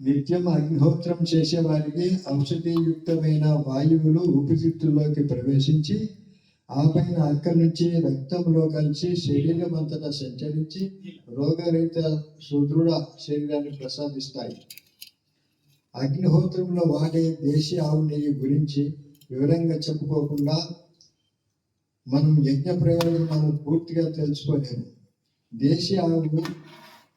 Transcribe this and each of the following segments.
నిత్యం అగ్నిహోత్రం చేసే వారికి ఔషధియుక్తమైన వాయువులు ఊపిరితిత్తుల్లోకి ప్రవేశించి ఆ పైన అక్కడి నుంచి రక్తంలో కలిసి శరీరం అంతటా సంచరించి రోగరహిత సుదృఢ శరీరాన్ని ప్రసాదిస్తాయి. అగ్నిహోత్రంలో వాడే దేశీ ఆవు నెయ్యి గురించి వివరంగా చెప్పుకోకుండా మనం యజ్ఞ ప్రయోజనం మనం పూర్తిగా తెలుసుకోలేము. దేశీ ఆవు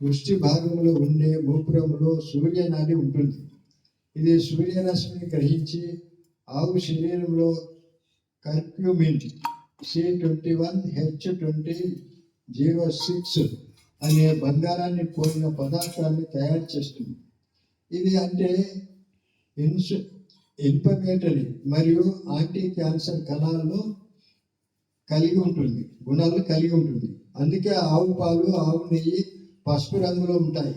వృష్టి భాగంలో ఉండే గోపురంలో సూర్యనాడి ఉంటుంది. ఇది సూర్యరశ్మిని గ్రహించి ఆవు శరీరంలో curcumin C twenty one H twenty zero six అనే బంగారాన్ని పోలిన పదార్థాన్ని తయారు చేస్తుంది. ఇది అంటే ఇన్సు ఇన్ఫర్మేటరీ మరియు యాంటీ క్యాన్సర్ కణాలను కలిగి ఉంటుంది గుణాలు కలిగి ఉంటుంది. అందుకే ఆవు పాలు ఆవు నెయ్యి పసుపు రంగులో ఉంటాయి.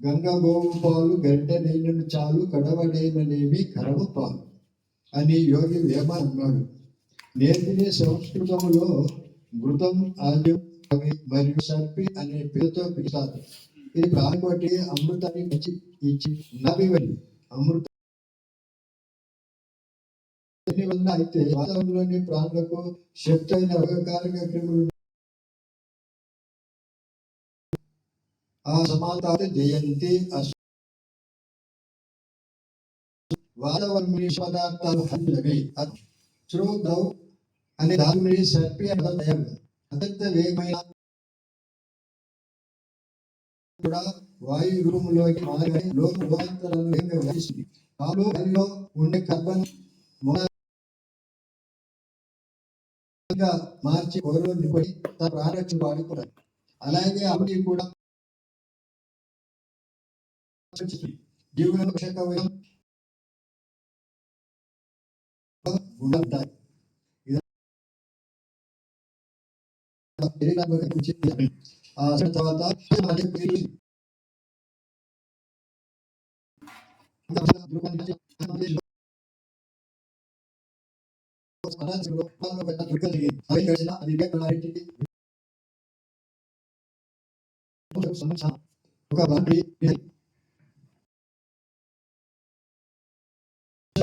గంగా గోవు పాలు గడ్డ నేనను చాలు కడవడేననేవి కరవ పాలు అని యోగి వేమ అన్నాడు. నేతిని సంస్కృతంలో మృతం ఆద్యం మరియు సర్పి అనే పేరుతో పిలుస్తారు. ఇది ప్రాణకోటి అమృతాన్ని ఇచ్చి ఇచ్చి నవివని అమృత అయితే వాతావరణంలోని ప్రాణులకు శక్తి అయిన రోగకారక క్రిములు ఆ సమానత జయంతి అస్ పదార్థాలు హండ్లవి శ్రోదౌ అనే దాని సర్పి అర్థం అత్యంత వేగమైన కూడా వాయు రూములోకి మారి లోక లోకాంతరాలను వేగంగా వ్యాపిస్తుంది కాలు గాలిలో ఉండే కార్బన్ మార్చి పొగలో నింపడి తన ప్రాణరక్షణ వాడుకుంటారు అలాగే అవి కూడా जीवन कशा का वेळ Terima kasih.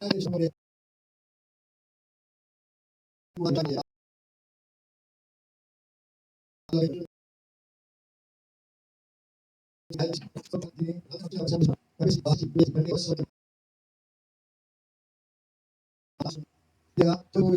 Ya, itu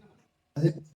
I think